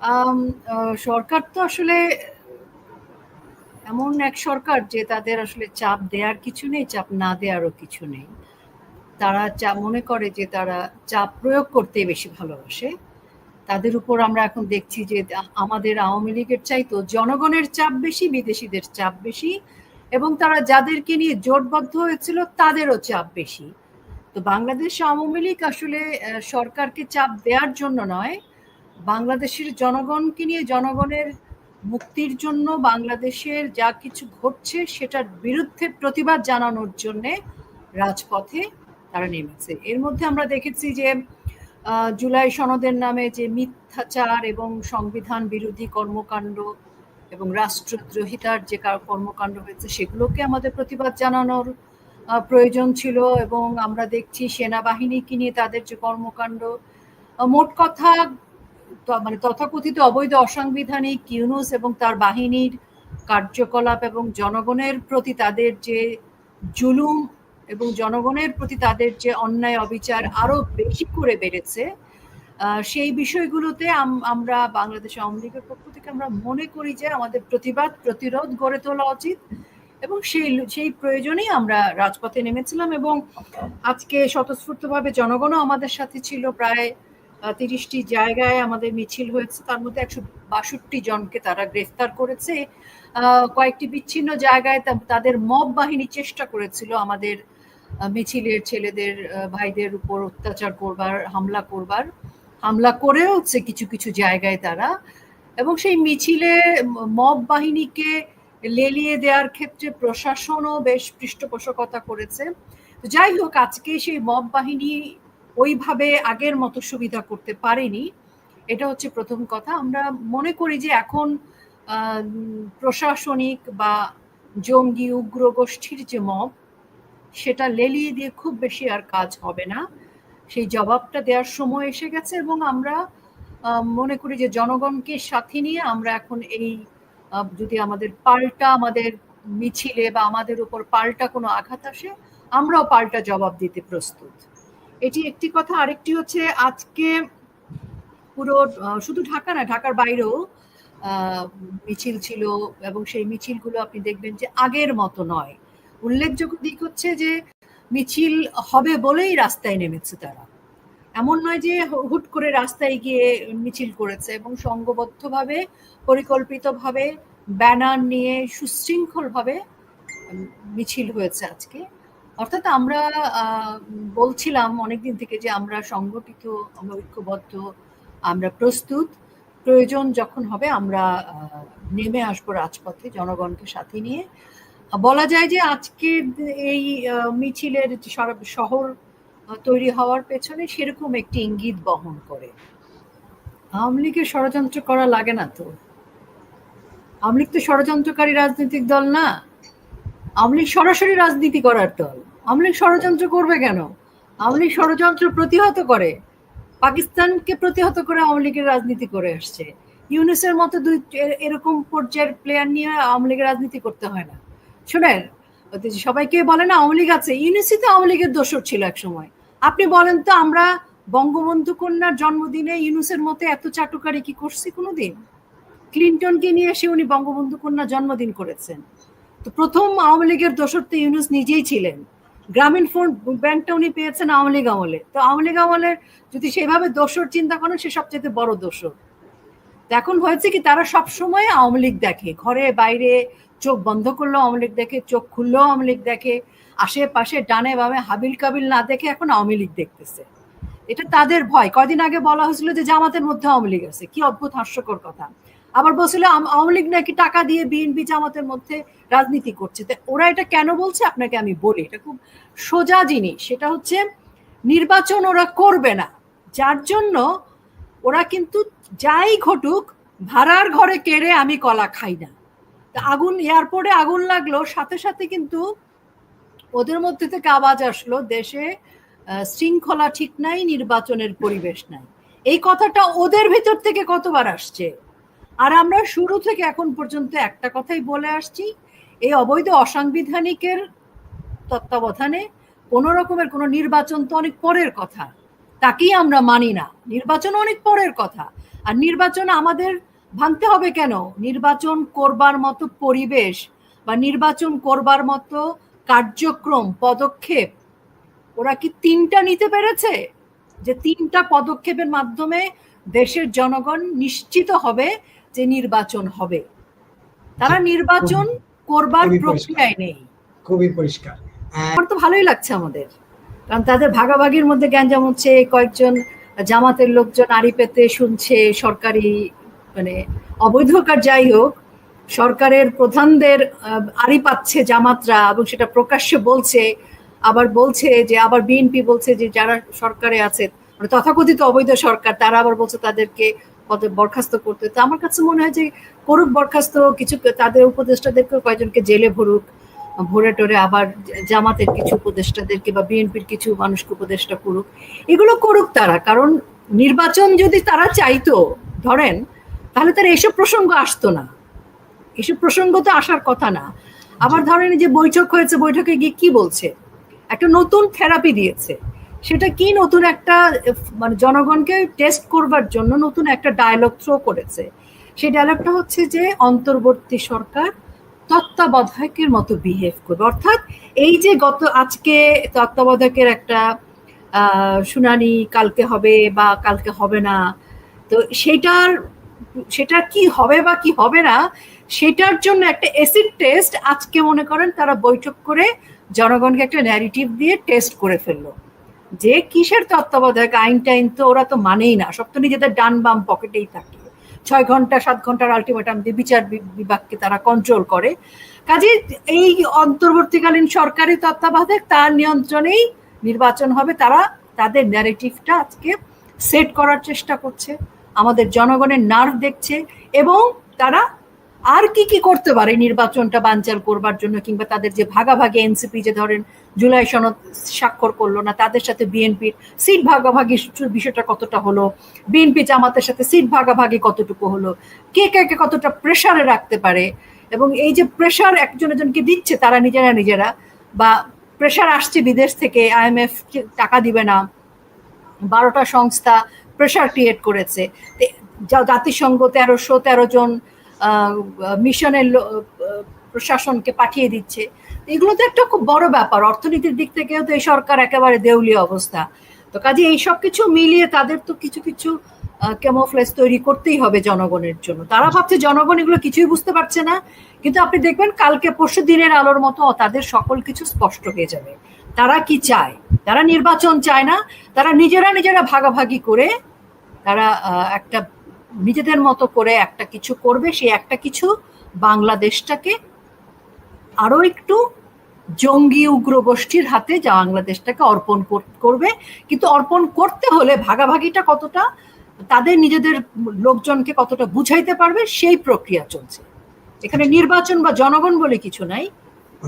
আম আ সরকার তো আসলে এমন এক সরকার যে তাদের আসলে চাপ দেওয়ার কিছু নেই, চাপ না দেওয়ারও কিছু নেই। তারা চা মনে করে যে তারা চাপ প্রয়োগ করতে বেশি ভালোবাসে। তাদের উপর আমরা এখন দেখছি যে আমাদের আওয়ামী লীগের চাইতেও জনগণের চাপ বেশি, বিদেশিদের চাপ বেশি এবং তারা যাদেরকে নিয়ে জোটবদ্ধ হয়েছিল তাদেরও চাপ বেশি। তো বাংলাদেশ আওয়ামী লীগ আসলে সরকারকে চাপ দেওয়ার জন্য নয়, বাংলাদেশের জনগণকে নিয়ে জনগণের মুক্তির জন্য বাংলাদেশের যা কিছু ঘটছে সেটার বিরুদ্ধে প্রতিবাদ জানানোর জন্যে রাজপথে তারা নেমেছে। এর মধ্যে আমরা দেখেছি যে জুলাই সনদের নামে যে মিথ্যাচার এবং সংবিধান বিরোধী কর্মকাণ্ড এবং রাষ্ট্রদ্রোহিতার যে কর্মকাণ্ড হয়েছে সেগুলোকে আমাদের প্রতিবাদ জানানোর প্রয়োজন ছিল এবং আমরা দেখছি সেনাবাহিনীকে নিয়ে তাদের যে কর্মকাণ্ড মোট কথা মানে তথাকথিত অবৈধ অসাংবিধানিক ইউনুস এবং তার বাহিনীর কার্যকলাপ এবং জনগণের প্রতি তাদের যে জুলুম এবং জনগণের প্রতি তাদের যে অন্যায় অবিচার আরও বেশি করে বেড়েছে, সেই বিষয়গুলোতে আমরা বাংলাদেশ আওয়ামী লীগের পক্ষ থেকে আমরা মনে করি যে আমাদের প্রতিবাদ, প্রতিরোধ গড়ে তোলা উচিত এবং সেই সেই প্রয়োজনেই আমরা রাজপথে নেমেছিলাম এবং আজকে স্বতঃস্ফূর্তভাবে জনগণও আমাদের সাথে ছিল। প্রায় আ ৩০ টি জায়গায় আমাদের মিছিল হয়েছে। তার মধ্যে ১৬২ জনকে তারা গ্রেফতার করেছে। কয়েকটি বিচ্ছিন্ন জায়গায় তাদের মব বাহিনী চেষ্টা করেছিল আমাদের মিছিলের ছেলেদের ভাইদের উপর অত্যাচার করবার, হামলা করবার। হামলা করেওছে কিছু, কিছু জায়গায় তারা এবং সেই মিছিলে মব বাহিনীকে লেলিয়ে দেওয়ার ক্ষেত্রে প্রশাসনও বেশ পৃষ্ঠপোষকতা করেছে। যাই হোক আজকে সেই মব বাহিনী ওইভাবে আগের মতো সুবিধা করতে পারেনি। এটা হচ্ছে প্রথম কথা। আমরা মনে করি যে এখন প্রশাসনিক বা জঙ্গি উগ্র গোষ্ঠীর যে মব, সেটা লেলিয়ে দিয়ে খুব বেশি আর কাজ হবে না। সেই জবাবটা দেওয়ার সময় এসে গেছে এবং আমরা মনে করি যে জনগণকে সাথে নিয়ে আমরা এখন এই যদি আমাদের পাল্টা আমাদের মিছিলে বা আমাদের উপর পাল্টা কোনো আঘাত আসে, আমরাও পাল্টা জবাব দিতে প্রস্তুত। এটি একটি কথা। আরেকটি হচ্ছে আজকে পুরো শুধু ঢাকা না, ঢাকার বাইরেও মিছিল ছিল এবং সেই মিছিলগুলো আপনি দেখবেন যে আগের মতো নয়। উল্লেখযোগ্য দিক হচ্ছে যে মিছিল হবে বলেই রাস্তায় নেমেছে তারা। এমন নয় যে হুট করে রাস্তায় গিয়ে মিছিল করেছে এবং সংঘবদ্ধভাবে পরিকল্পিতভাবে ব্যানার নিয়ে সুশৃঙ্খলভাবে মিছিল হয়েছে আজকে। অর্থাৎ আমরা বলছিলাম অনেকদিন থেকে যে আমরা সংগঠিত, আমরা ঐক্যবদ্ধ, আমরা প্রস্তুত। প্রয়োজন যখন হবে আমরা নেমে আসব রাজপথে জনগণকে সাথে নিয়ে। বলা যায় যে আজকের এই মিছিলের শহর তৈরি হওয়ার পেছনে সেরকম একটি ইঙ্গিত বহন করে। আওয়ামী লীগের ষড়যন্ত্র করা লাগে না তো। আওয়ামী লীগ তো ষড়যন্ত্রকারী রাজনৈতিক দল না। আওয়ামী লীগ সরাসরি রাজনীতি করার দল। আওয়ামী লীগ ষড়যন্ত্র করবে কেন? আওয়ামী লীগ ষড়যন্ত্র প্রতিহত করে। পাকিস্তানকে প্রতিহত করে আওয়ামী লীগের রাজনীতি করে আসছে। ইউনূসের মতো দুই এরকম পর্যায়ের প্লেয়ার নিয়ে আওয়ামী লীগের রাজনীতি করতে হয় না। শোনেন, সবাইকে বলে না আওয়ামী লীগ আছে, ইউনূসই তো আওয়ামী লীগের দোসর ছিল এক সময় আপনি বলেন তো আমরা বঙ্গবন্ধু কন্যার জন্মদিনে ইউনুসের মতো এত চাটুকারি কি করছি কোনদিন? ক্লিন্টনকে নিয়ে এসে উনি বঙ্গবন্ধু কন্যার জন্মদিন করেছেন। তো ১ম আওয়ামী লীগের দোসর তো ইউনূস নিজেই ছিলেন। গ্রামীণ ফোন ব্যাংকটা উনি পেয়েছেন আওয়ামী লীগ আমলে। তো আওয়ামী লীগ আমলের যদি সেভাবে দোসর চিন্তা করেন সে সবচাইতে বড় দোসর। তো এখন হয়েছে কি তারা সবসময় আওয়ামী লীগ দেখে। ঘরে বাইরে চোখ বন্ধ করলেও আওয়ামী লীগ দেখে, চোখ খুললেও আওয়ামী লীগ দেখে। আশেপাশে ডানে বামে হাবিল-কাবিল না দেখে এখন আওয়ামী লীগ দেখতেছে। এটা তাদের ভয়। কয়দিন আগে বলা হয়েছিল যে জামাতের মধ্যে আওয়ামী লীগ আছে। কি অদ্ভুত হাস্যকর কথা। আবার বলছিল আওয়ামী লীগ নাকি টাকা দিয়ে বিএনপি জামাতের মধ্যে রাজনীতি করছে। ওরা এটা কেন বলছে আপনাকে আমি বলি। এটা খুব সোজা জিনিস। সেটা হচ্ছে নির্বাচন ওরা করবে না। যার জন্য ওরা কিন্তু যাই ঘটুক ভাড়ার ঘরে কেড়ে আমি কলা খাই না। আগুন এয়ারপোর্টে আগুন লাগল সাথে, সাথে কিন্তু ওদের মধ্যে থেকে আওয়াজ আসলো দেশে শৃঙ্খলা ঠিক নাই, নির্বাচনের পরিবেশ নাই। এই কথাটা ওদের ভিতর থেকে কতবার আসছে। আর আমরা শুরু থেকে এখন পর্যন্ত একটা কথাই বলে আসছি, এই অবৈধ অসাংবিধানিকের তত্ত্বাবধানে কোন রকমের কোন নির্বাচন তো অনেক পরের কথা। তাকেই আমরা মানি না। নির্বাচন অনেক পরের কথা। আর নির্বাচন আমাদের ভাঙতে হবে কেন? নির্বাচন করবার মতো পরিবেশ বা নির্বাচন করবার মতো কার্যক্রম পদক্ষেপ ওরা কি তিনটা নিতে পেরেছে? যে তিনটা পদক্ষেপের মাধ্যমে দেশের জনগণ নিশ্চিত হবে যে নির্বাচন হবে। তারা নির্বাচন করবার প্রক্রিয়ায় নেই। খুবই পরিষ্কার। আমার তো ভালোই লাগছে আমাদের। কারণ তাদের ভাগাভাগির মধ্যে জ্ঞানজাম হচ্ছে কয়েকজন জামাতের লোকজন আড়ি পেতে শুনছে সরকারি মানে অবৈধ কার যাই হোক সরকারের প্রধানদের আড়ি পাচ্ছে জামাতরা এবং সেটা প্রকাশ্যে বলছে আবার বলছে যে আবার বিএনপি বলছে যে যারা সরকারে আছে মানে তথাকথিত অবৈধ সরকার তারা আবার বলছে তাদেরকে পদে বরখাস্ত করতে তো আমার কাছে মনে হয় যে করুক বরখাস্ত, কিছু তাদের উপদেষ্টাদেরকে কয়েকজনকে জেলে ভরুক, ভরে টরে আবার জামাতের কিছু উপদেষ্টাদেরকে বা বিএনপির কিছু মানুষকে উপদেষ্টা করুক। এগুলো করুক তারা, কারণ নির্বাচন যদি তারা চাইতো, ধরেন, তাহলে তারা এসব প্রসঙ্গ আসতো না। এসব প্রসঙ্গ তো আসার কথা না। আবার ধরেন যে বৈঠক হয়েছে, বৈঠকে গিয়ে কি বলছে? একটা নতুন থেরাপি দিয়েছে। সেটা কি নতুন একটা মানে জনগণকে টেস্ট করবার জন্য নতুন একটা ডায়লগ থ্রো করেছে? সেই ডায়লগটা হচ্ছে যে অন্তর্বর্তী সরকার তত্ত্বাবধায়কের মতো বিহেভ করবে। অর্থাৎ এই যে গত, আজকে তত্ত্বাবধায়কের একটা শুনানি কালকে হবে বা কালকে হবে না, তো সেটার, সেটা কি হবে বা কি হবে না, সেটার জন্য একটা এসিড টেস্ট আজকে মনে করেন তারা বৈঠক করে জনগণকে একটা ন্যারেটিভ দিয়ে টেস্ট করে ফেলল। যে কিসের তত্ত্বাবধায়ক? আইন টাইন তো ওরা তো মানেই না। সব তো নিজেদের ডান বাম পকেটেই থাকে। ছয় ঘণ্টা, সাত ঘণ্টার আলটিমেটাম দিয়ে বিচার বিভাগকে তারা কন্ট্রোল করে। কাজে এই অন্তর্বর্তীকালীন সরকারি তত্ত্বাবধায়ক তার নিয়ন্ত্রণেই নির্বাচন হবে। তারা তাদের ন্যারেটিভটা আজকে সেট করার চেষ্টা করছে। আমাদের জনগণের নার্ভ দেখছে এবং তারা আর কি কি করতে পারে নির্বাচনটা বানচাল করবার জন্য কিংবা তাদের যে ভাগাভাগি এনসিপি যে ধরেন জুলাই সনদ স্বাক্ষর করল না, তাদের সাথে বিএনপির সিট ভাগাভাগি বিষয়টা কতটা হলো? বিএনপি জামাতের সাথে সিট ভাগাভাগি কতটুকু হলো? কে কে কে কতটা প্রেশারে রাখতে পারে? এবং এই যে প্রেশার একজন একজনকে দিচ্ছে, তারা নিজেরা নিজেরা, বা প্রেশার আসছে বিদেশ থেকে আইএমএফ টাকা দিবে না, বারোটা সংস্থা প্রেশার ক্রিয়েট করেছে। জাতিসংঘ তেরোশো তেরো জন মিশনের প্রশাসনকে পাঠিয়ে দিচ্ছে। এগুলো তো একটা খুব বড় ব্যাপার। অর্থনীতির দিক থেকেও তো এই সরকার একেবারে দেউলিয়া অবস্থা। তো কাজে এই সব কিছু মিলিয়ে তাদের তো কিছু কিছু কেমোফ্লেস তৈরি করতেই হবে জনগণের জন্য। তারা ভাবছে জনগণ এগুলো কিছুই বুঝতে পারছে না। কিন্তু আপনি দেখবেন কালকে পরশু দিনের আলোর মতো তাদের সকল কিছু স্পষ্ট হয়ে যাবে। তারা কি চায়? তারা নির্বাচন চায় না। তারা নিজেরা নিজেরা ভাগাভাগি করে তারা একটা নিজেদের মতো করে একটা কিছু করবে সেই একটা কিছু বাংলাদেশটাকে আরও একটু জঙ্গি উগ্র গোষ্ঠীর হাতে যা বাংলাদেশটাকে অর্পণ করবে। কিন্তু অর্পণ করতে হলে ভাগাভাগিটা কতটা, তাদের নিজেদের লোকজনকে কতটা বুঝাইতে পারবে, সেই প্রক্রিয়া চলছে। এখানে নির্বাচন বা জনগণ বলে কিছু নাই।